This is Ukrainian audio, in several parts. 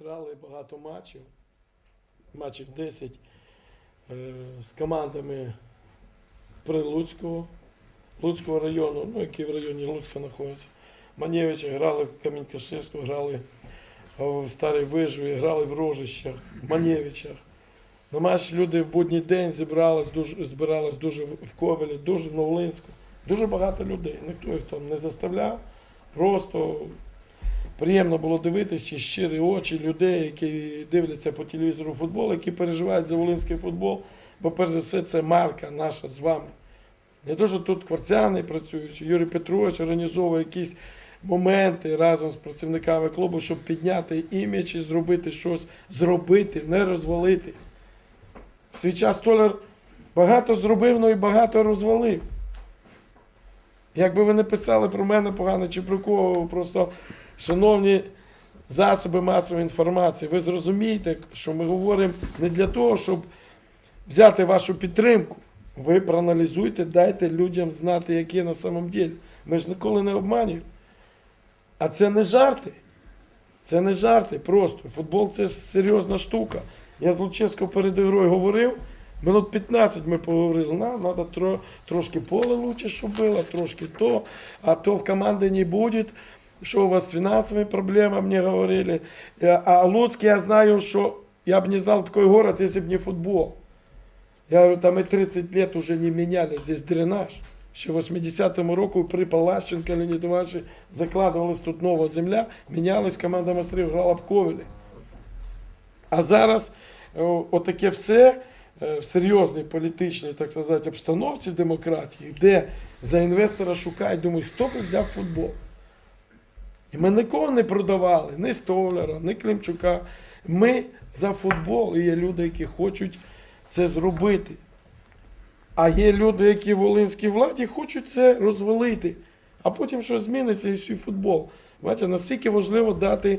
грали багато матчів, матчів 10 е, з командами Прилуцького, Луцького району, ну, який в районі Луцька знаходиться. Манєвича грали в Камінь-Каширську, грали в Старій Вижві, грали в Рожищах, в Манєвичах. На матч люди в будній день зібрались дуже, збирались дуже в Ковелі, дуже в Новолинську. Дуже багато людей. Ніхто їх там не заставляв. Просто приємно було дивитися щирі очі людей, які дивляться по телевізору футбол, які переживають за волинський футбол. Бо перш за все це марка наша з вами. Не то, що тут кварцяни працюють, Юрій Петрович організовує якісь моменти разом з працівниками клубу, щоб підняти імідж і зробити щось, зробити, не розвалити. В свій час Толяр багато зробив, але і багато розвалив. Якби ви не писали про мене погано чи про кого, просто, шановні засоби масової інформації, ви зрозумієте, що ми говоримо не для того, щоб взяти вашу підтримку. Ви проаналізуйте, дайте людям знати, які на самом ділі. Ми ж ніколи не обманюємо. А це не жарти. Це не жарти просто. Футбол це серйозна штука. Я з Луческо перед ігрою говорив, минут 15 ми поговорили, нам треба тро, трошки поле лучше, щоб було, трошки то, а то в команді не буде Что у вас с финансовыми проблемами, мне говорили. Я- А Луцк, я знаю, что я бы не знал такой город, если бы не футбол. Я говорю, там и 30 лет уже не меняли здесь дренаж. Ще в 80-му року при Палащенко, Леонід Іванович закладувалась тут нова земля, мінялась, команда майстрів грала в Ковелі. А зараз о, отаке все е, в серйозній політичній, так сказати, обстановці демократії, де за інвестора шукають, думають, хто б взяв футбол. І ми нікого не продавали, ні Столера, ні Климчука. Ми за футбол, і є люди, які хочуть це зробити. А є люди, які в волинській владі хочуть це розвалити, а потім щось зміниться і всій футбол. Бачите, наскільки важливо дати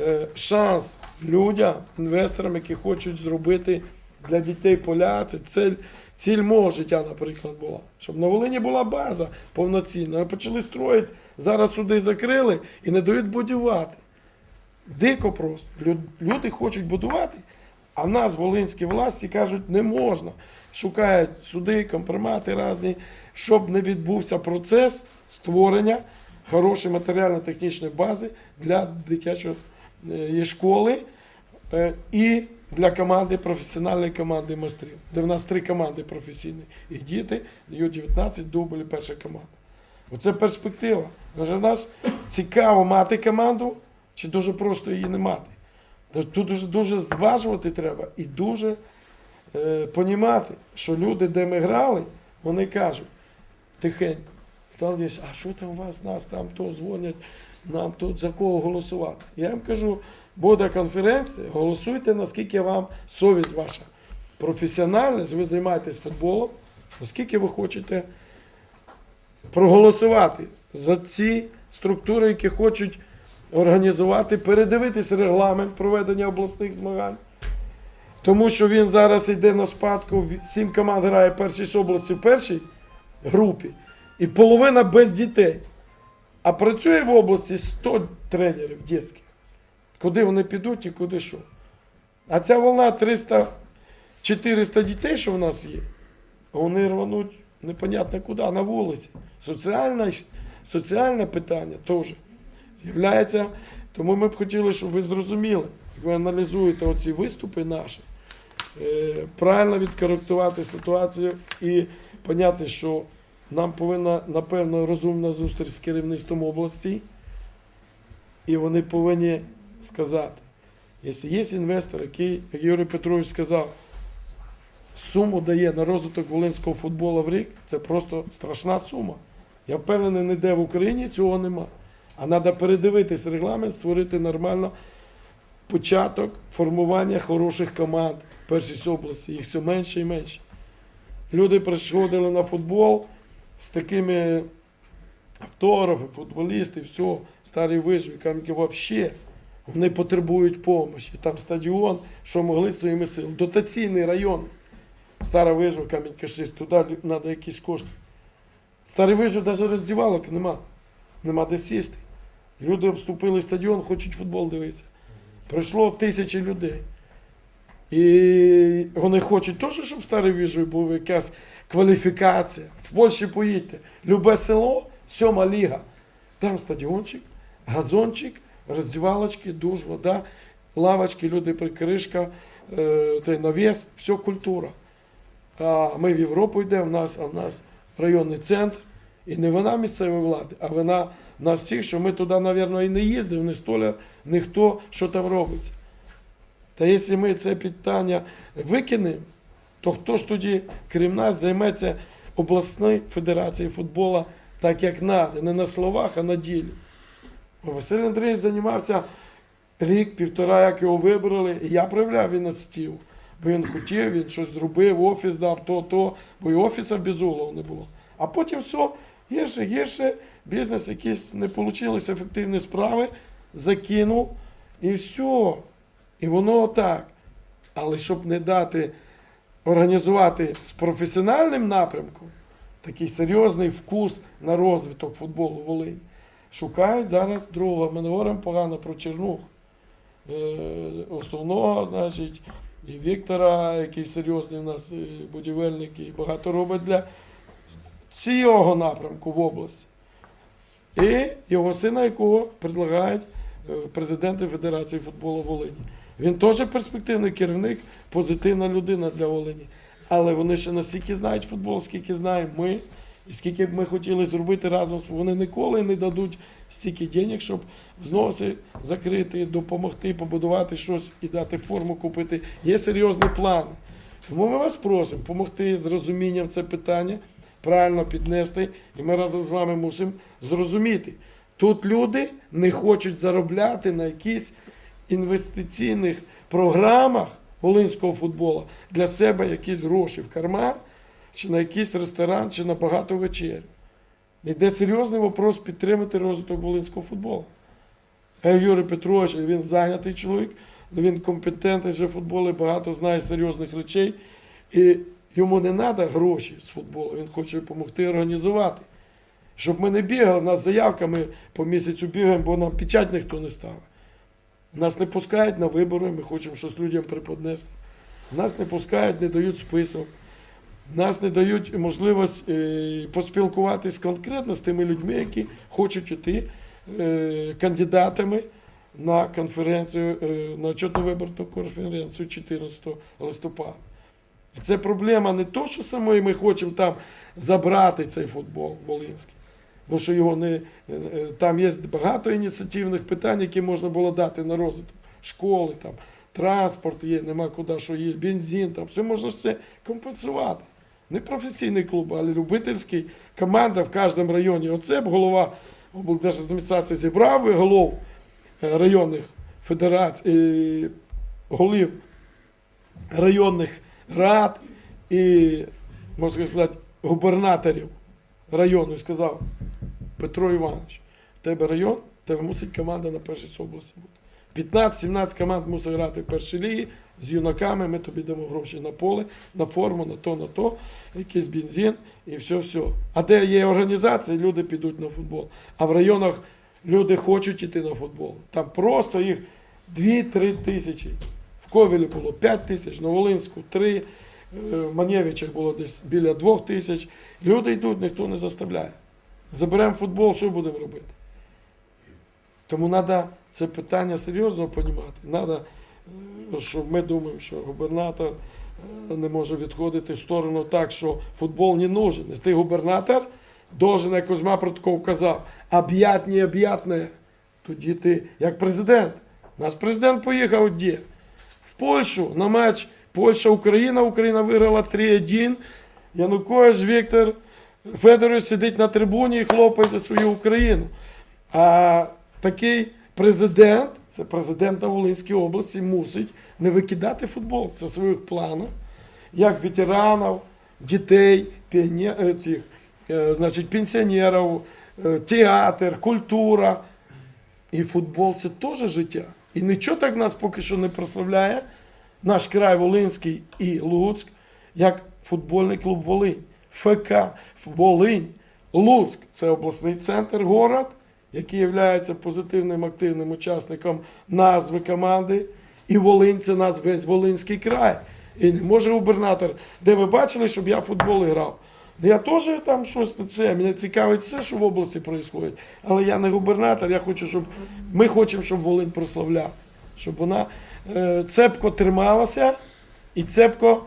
е, шанс людям, інвесторам, які хочуть зробити для дітей поля. Це цель, ціль мого життя, наприклад, була. Щоб на Волині була база повноцінна. Ми почали строїти, зараз суди закрили і не дають будувати. Дико просто. Люди хочуть будувати, а нас волинські власті кажуть, не можна. Шукають суди, компромати різні, щоб не відбувся процес створення хорошої матеріально-технічної бази для дитячої е, школи е, і для команди, професіональної команди майстрів, де в нас три команди професійні. І діти, Ю-19, дубль, перша команда. Оце перспектива. Каже, в нас цікаво мати команду, чи дуже просто її не мати. Тут дуже, дуже зважувати треба і дуже е, понімати, що люди, де ми грали, вони кажуть тихенько, там десь, а що там у вас, нас там то дзвонять, нам тут за кого голосувати. Я їм кажу, буде конференція, голосуйте, наскільки вам совість ваша професіональність, ви займаєтесь футболом, наскільки ви хочете проголосувати за ці структури, які хочуть організувати, передивитись регламент проведення обласних змагань. Тому що він зараз йде на спадку, сім команд грає першість області в першій групі, і половина без дітей. А працює в області 100 тренерів дитячих. Куди вони підуть і куди що. А ця волна 300-400 дітей, що в нас є, вони рвануть непонятно куди, на вулиці. Соціальне, соціальне питання теж являється. Тому ми б хотіли, щоб ви зрозуміли, як ви аналізуєте оці виступи наші, е, правильно відкоректувати ситуацію і поняти, що нам повинна, напевно, розумна зустріч з керівництвом області, і вони повинні сказати, якщо є інвестор, який, як Юрій Петрович сказав, суму дає на розвиток волинського футболу в рік, це просто страшна сума. Я впевнений, ніде в Україні цього нема. А треба передивитись регламент, створити нормально початок формування хороших команд в першій області. Їх все менше і менше. Люди приходили на футбол з такими автографи, футболісти, все, старі виживі, взагалі. Вони потребують допомоги. Там стадіон, що могли своїми силами. Дотаційний район. Стара вижива, камінь кашист, туди треба якісь кошти. Старий вижив, навіть роздівалок нема. Нема де сісти. Люди обступили стадіон, хочуть футбол дивитися. прийшло тисячі людей. І вони хочуть теж, щоб в старій віжі була якась кваліфікація. В Польщі поїдьте. Любе село, сьома ліга. Там стадіончик, газончик, роздівалочки, душ, вода, лавочки, люди прикришка, е, навіс, все культура. А ми в Європу йдемо, в нас, а в нас районний центр. І не вона місцевої влади, а вона нас всіх, що ми туди, мабуть, і не їздив, не столяр, ніхто, що там робиться. Та якщо ми це питання викинемо, то хто ж тоді, крім нас, займеться обласною федерацією футболу так, як треба, не на словах, а на ділі. Василь Андрійович займався рік, півтора, як його вибрали, і я проявляв він стів. Бо він хотів, він щось зробив, офіс дав, то, то, бо і офіса без углов не було. А потім все, гірше, гірше, бізнес якісь не вийшли ефективні справи, закинув і все. І воно отак. Але щоб не дати організувати з професіональним напрямком такий серйозний вкус на розвиток футболу Волині, шукають зараз другого. Ми не говоримо погано про Чернух. Е, Основного, значить, і Віктора, який серйозний у нас е, будівельник, і багато робить для цього напрямку в області. І його сина, якого предлагають е, президенти Федерації футболу Волині. Він теж перспективний керівник, позитивна людина для Волині. Але вони ще настільки знають футбол, скільки знаємо ми, і скільки б ми хотіли зробити разом, вони ніколи не дадуть стільки денег, щоб взноси закрити, допомогти, побудувати щось і дати форму купити. Є серйозні плани. Тому ми вас просимо допомогти з розумінням це питання, правильно піднести, і ми разом з вами мусимо зрозуміти. Тут люди не хочуть заробляти на якісь інвестиційних програмах волинського футболу для себе якісь гроші в карман, чи на якийсь ресторан, чи на багато вечер. Йде серйозний вопрос підтримати розвиток волинського футболу. А Юрій Петрович, він зайнятий чоловік, він компетентний вже в футболі, багато знає серйозних речей. І йому не треба гроші з футболу, він хоче допомогти організувати. Щоб ми не бігали, у нас заявка, ми по місяцю бігаємо, бо нам печать ніхто не ставить. Нас не пускають на вибори, ми хочемо щось людям преподнести. Нас не пускають, не дають список. Нас не дають можливість е, поспілкуватись конкретно з тими людьми, які хочуть йти е, кандидатами на конференцію, е, на отчетну виборну конференцію 14 листопада. Це проблема не то, що самої ми хочемо там забрати цей футбол волинський. Бо що його не, там є багато ініціативних питань, які можна було дати на розвиток. Школи, там, транспорт є, нема куди, що є, бензин, там, все можна все компенсувати. Не професійний клуб, але любительський. Команда в кожному районі. Оце б голова облдержадміністрації зібрав голов е, районних федерацій, е, голів районних рад і, можна сказати, губернаторів району і сказав, Петро Іванович, тебе район, тебе мусить команда на першій області бути. 15-17 команд мусить грати в першій лігі з юнаками, ми тобі дамо гроші на поле, на форму, на то, на то, якийсь бензин і все-все. А де є організації, люди підуть на футбол. А в районах люди хочуть йти на футбол. Там просто їх 2-3 тисячі. В Ковелі було 5 тисяч, на Волинську 3, в Манєвичах було десь біля 2 тисяч. Люди йдуть, ніхто не заставляє. Заберемо футбол, що будемо робити? Тому треба це питання серйозно розуміти. Треба, щоб ми думаємо, що губернатор е, не може відходити в сторону так, що футбол не нужен. Ти губернатор, должен, як Кузьма Протков казав, об'ять не об'ятне. Тоді ти, як президент. Наш президент поїхав де? В Польщу на матч Польща-Україна. Україна виграла 3-1. Янукович Віктор Федорович сидить на трибуні і хлопає за свою Україну. А такий президент, це президент на Волинській області, мусить не викидати футбол зі своїх планів, як ветеранів, дітей, е, цих, е, значить, пенсіонерів, е, театр, культура. І футбол це теж життя. І нічого так нас поки що не прославляє наш край Волинський і Луцьк, як футбольний клуб Волинь. ФК Волинь. Луцьк це обласний центр, город, який є позитивним активним учасником назви команди, і Волинь це нас весь Волинський край. І не може губернатор, де ви бачили, щоб я в футбол грав. Я теж там щось на це. Мене цікавить все, що в області відбувається. Але я не губернатор, я хочу, щоб ми хочемо, щоб Волинь прославляв. Щоб вона е, цепко трималася і цепко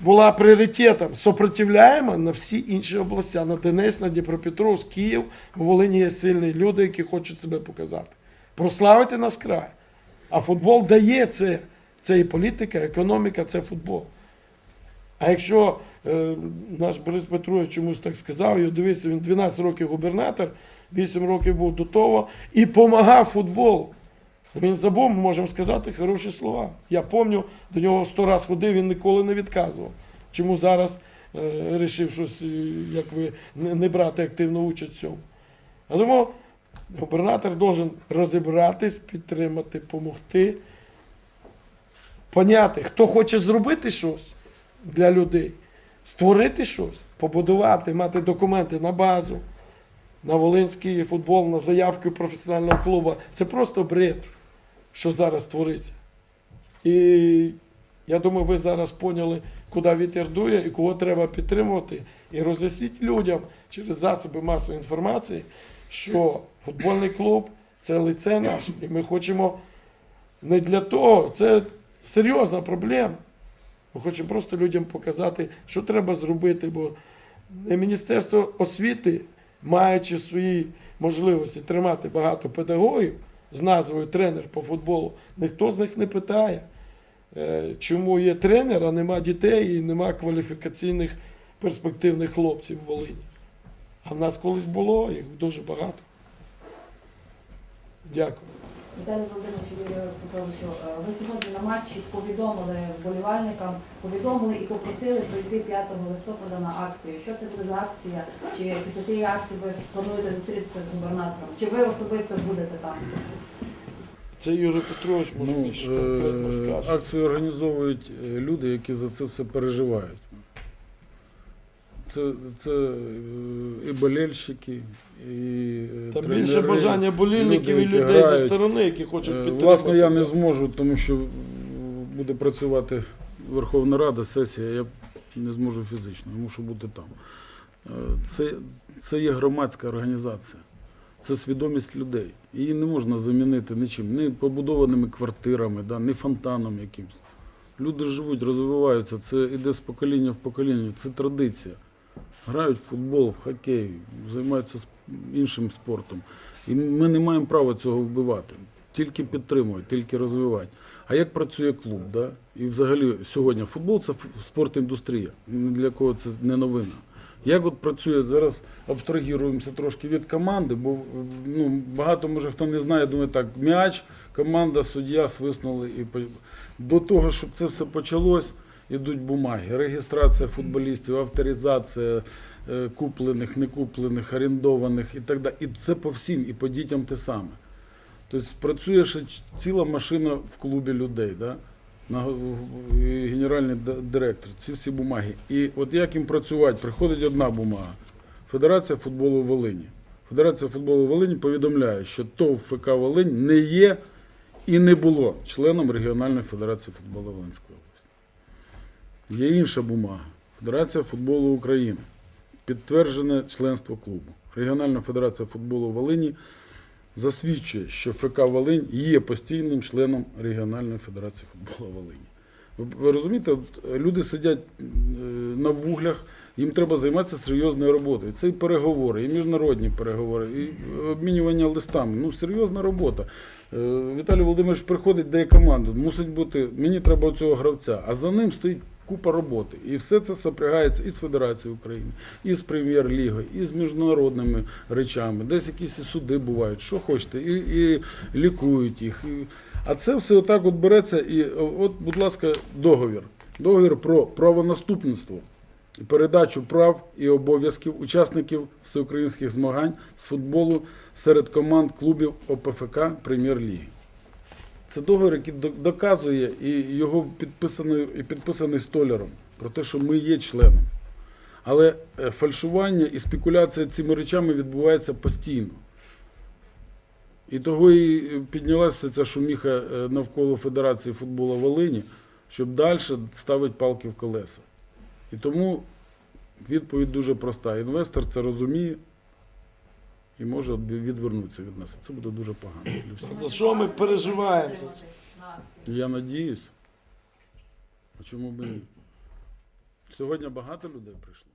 була пріоритетом. Сопротивляємо на всі інші області, на Донець, на Дніпропетровськ, Київ. В Волині є сильні люди, які хочуть себе показати. Прославити наш край. А футбол дає це. Це і політика, економіка, це футбол. А якщо е, наш Борис Петрович чомусь так сказав, його дивися, він 12 років губернатор, 8 років був до того і допомагав футболу. Він забув, ми можемо сказати, хороші слова. Я пам'ятаю, до нього сто разів ходив, він ніколи не відказував. Чому зараз е, щось, е, якби, не, не брати активну участь в цьому. Я думаю, губернатор має розібратись, підтримати, допомогти, поняти, хто хоче зробити щось для людей, створити щось, побудувати, мати документи на базу, на волинський футбол, на заявки професіонального клубу. Це просто бред, що зараз твориться. І я думаю, ви зараз поняли, куди вітер дує і кого треба підтримувати. І роз'ясніть людям через засоби масової інформації, що футбольний клуб це лице наше. І ми хочемо не для того, це серйозна проблема. Ми хочемо просто людям показати, що треба зробити, бо Міністерство освіти, маючи свої можливості тримати багато педагогів з назвою тренер по футболу, ніхто з них не питає, е, чому є тренер, а нема дітей і нема кваліфікаційних перспективних хлопців в Волині. А в нас колись було, їх дуже багато. Дякую. Віталій Володимирович Юрію Петровичу, е, ви сьогодні на матчі повідомили вболівальникам, повідомили і попросили прийти 5 листопада на акцію. Що це буде за акція? Чи після цієї акції ви плануєте зустрітися з губернатором? Чи ви особисто будете там? Це Юрій Петрович може Ну, більш конкретно е, скаже. акцію організовують е, люди, які за це все переживають. Це, це е, і болельщики, і е, Та тренери. більше бажання болільників люди, і людей зі сторони, які хочуть Е, підтримати. Власне, я не зможу, тому що буде працювати Верховна Рада, сесія, я не зможу фізично, я мушу бути там. Це, це є громадська організація, це свідомість людей. Її не можна замінити нічим, ні побудованими квартирами, да, ні фонтаном якимось. Люди живуть, розвиваються, це йде з покоління в покоління, це традиція. Грають в футбол, в хокей, займаються іншим спортом. І ми не маємо права цього вбивати. Тільки підтримувати, тільки розвивати. А як працює клуб? Да? І взагалі сьогодні футбол це ф- спортіндустрія. Ні для кого це не новина. Як от працює зараз, абстрагіруємося трошки від команди, бо ну, багато може хто не знає, думає так, м'яч, команда, суддя свиснули. І... До того, щоб це все почалось, ідуть бумаги. Реєстрація футболістів, авторизація е, куплених, некуплених, орендованих і так далі. І це по всім, і по дітям те саме. Тобто працює ще ціла машина в клубі людей, да? Генеральний директор, ці всі бумаги. І от як їм працювати, приходить одна бумага. Федерація футболу Волині. Федерація футболу Волині повідомляє, що ТОВ ФК Волинь не є і не було членом регіональної федерації футболу Волинської області. Є інша бумага. Федерація футболу України. Підтверджене членство клубу. Регіональна федерація футболу Волині засвідчує, що ФК Волинь є постійним членом регіональної федерації футболу Волині. Ви, розумієте, от люди сидять е, на вуглях, їм треба займатися серйозною роботою. Це і переговори, і міжнародні переговори, і обмінювання листами. Ну, серйозна робота. Е, Віталій Володимирович приходить, дає команду. Мусить бути, мені треба цього гравця, а за ним стоїть купа роботи. І все це сопрягається і з Федерацією України, і з прем'єр-лігою, і з міжнародними речами. Десь якісь суди бувають, що хочете, і, і лікують їх. А це все отак от береться, і от, будь ласка, договір. Договір про правонаступництво передачу прав і обов'язків учасників всеукраїнських змагань з футболу серед команд клубів ОПФК Прем'єр-ліги. Це договір, який доказує і його підписаний, і підписаний столяром про те, що ми є членом. Але е, фальшування і спекуляція цими речами відбувається постійно. І того і піднялася ця шуміха е, навколо Федерації футболу Волині, щоб далі ставити палки в колеса. І тому відповідь дуже проста. Інвестор це розуміє і може відвернутися від нас. Це буде дуже погано для всіх. За що ми переживаємо. Я надіюсь. А чому б ні? Сьогодні багато людей прийшло.